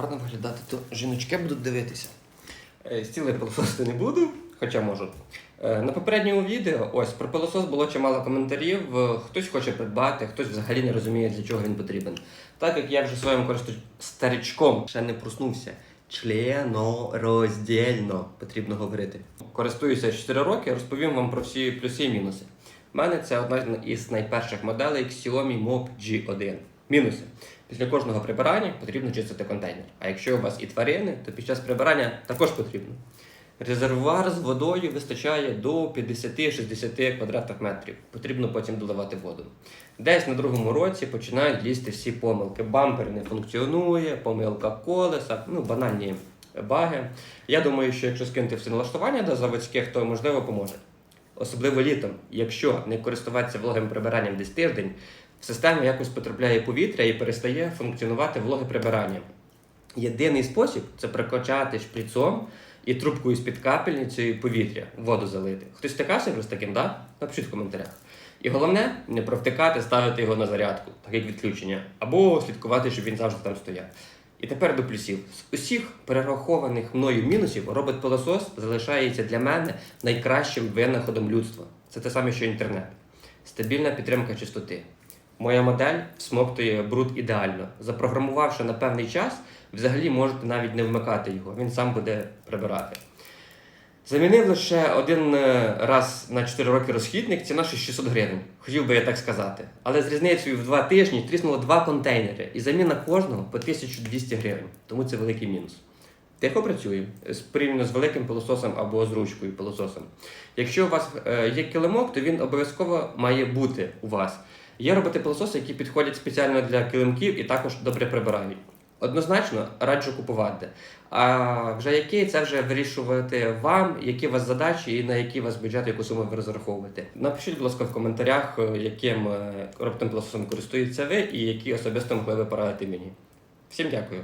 гарно виглядати, то жіночки будуть дивитися. Е, Стіли пилососити не буду, хоча можу. Е, На попередньому відео ось про пилосос було чимало коментарів. Е, Хтось хоче придбати, хтось взагалі не розуміє, для чого він потрібен. Так як я вже своїм користуюсь старичком ще не проснувся. Членороздільно потрібно говорити. Користуюся 4 роки, розповім вам про всі плюси і мінуси. У мене це одна із найперших моделей Xiaomi Mob G1. Мінуси. Після кожного прибирання потрібно чистити контейнер. А якщо у вас і тварини, то під час прибирання також потрібно. Резервуар з водою вистачає до 50-60 квадратних метрів. Потрібно потім доливати воду. Десь на другому році починають лізти всі помилки. Бампер не функціонує, помилка колеса, ну банальні баги. Я думаю, що якщо скинути всі налаштування до заводських, то можливо поможе. Особливо літом, якщо не користуватися вологим прибиранням десь тиждень, в систему якось потрапляє повітря і перестає функціонувати вологе прибирання. Єдиний спосіб це прокачати шприцом і трубкою з-під капельницею повітря, воду залити. Хтось стикався з таким, да? Напишіть в коментарях. І головне не провтикати, ставити його на зарядку, так як відключення, або слідкувати, щоб він завжди там стояв. І тепер до плюсів. З усіх перерахованих мною мінусів робот-пилосос залишається для мене найкращим винаходом людства. Це те саме, що інтернет. Стабільна підтримка чистоти. Моя модель всмоктує бруд ідеально. Запрограмувавши на певний час, взагалі можете навіть не вмикати його, він сам буде прибирати. Замінив лише один е, раз на 4 роки розхідник, ціна 600 гривень. Хотів би я так сказати. Але з різницею в 2 тижні тріснуло два контейнери, і заміна кожного по 1200 гривень. Тому це великий мінус. Тихо працює порівняно з великим пилососом або з ручкою пилососом. Якщо у вас е, є килимок, то він обов'язково має бути у вас. Є роботи-пилососи, які підходять спеціально для килимків і також добре прибирають. Однозначно раджу купувати. А вже які це вже вирішувати вам, які у вас задачі і на які у вас бюджет, яку суму ви розраховуєте. Напишіть, будь ласка, в коментарях, е, яким е, роботом пилососом користуєтеся ви і які особисто могли ви порадити мені. Всім дякую.